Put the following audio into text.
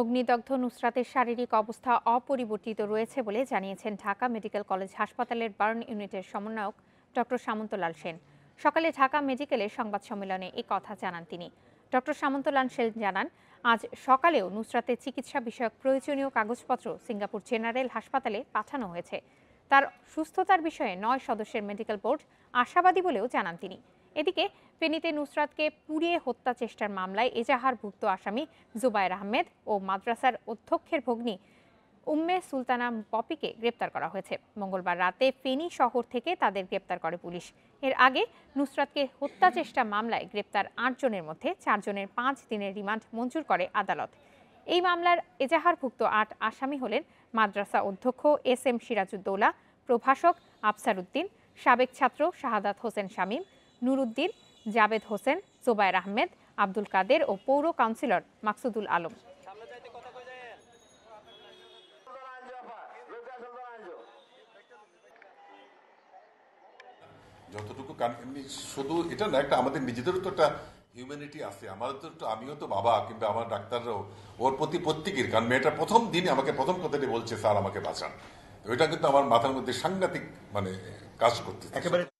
অগ্নিদগ্ধ নুসরাতের শারীরিক অবস্থা অপরিবর্তিত রয়েছে বলে জানিয়েছেন ঢাকা মেডিকেল কলেজ হাসপাতালের বার্ন ইউনিটের সমন্বয়ক ডক্টর সামন্তলাল সেন। সকালে ঢাকা মেডিকেলের সংবাদ সম্মেলনে এ কথা জানান তিনি। ডক্টর সামন্তলাল সেন জানান, আজ সকালেও নুসরাতের চিকিৎসা বিষয়ক প্রয়োজনীয় কাগজপত্র সিঙ্গাপুর জেনারেল হাসপাতালে পাঠানো হয়েছে। তার সুস্থতার বিষয়ে নয় সদস্যের মেডিকেল বোর্ড আশাবাদী বলেও জানান তিনি। এদিকে ফেনীতে নুসরাতকে পুড়িয়ে হত্যা চেষ্টার মামলায় এজাহারভুক্ত আসামি জুবায়ের আহমেদ ও মাদ্রাসার অধ্যক্ষের ভগ্নী উম্মে সুলতানা পপিকে গ্রেপ্তার করা হয়েছে। মঙ্গলবার রাতে ফেনী শহর থেকে তাদের গ্রেপ্তার করে পুলিশ। এর আগে নুসরাতকে হত্যা চেষ্টা মামলায় গ্রেপ্তার আটজনের মধ্যে চারজনের পাঁচ দিনের রিমান্ড মঞ্জুর করে আদালত। এই মামলার এজাহারভুক্ত আট আসামি হলেন মাদ্রাসা অধ্যক্ষ এস এম সিরাজউদ্দৌলা, প্রভাষক আফসার উদ্দিন সাবেক ছাত্র শাহাদাত হোসেন শামীম, নুরুদ্দিন, জাবেদ হোসেন, জোবায়ের আহমেদ, আব্দুল কাদের ও পৌর কাউন্সিলর মাকসুদুল আলম। যতটুকু শুধু এটা না, একটা আমাদের নিজেদেরও তো একটা হিউম্যানিটি আছে। আমাদের তো একটু- আমিও তো বাবা, কিংবা আমার ডাক্তাররাও ওর প্রতি প্রত্যেকের, কারণ মেয়েটা প্রথম দিনে আমাকে প্রথম কথাটি বলছে, স্যার, আমাকে বাঁচান। ওইটা কিন্তু আমার মাথার মধ্যে সাংঘাতিক মানে কাজ করতে একেবারে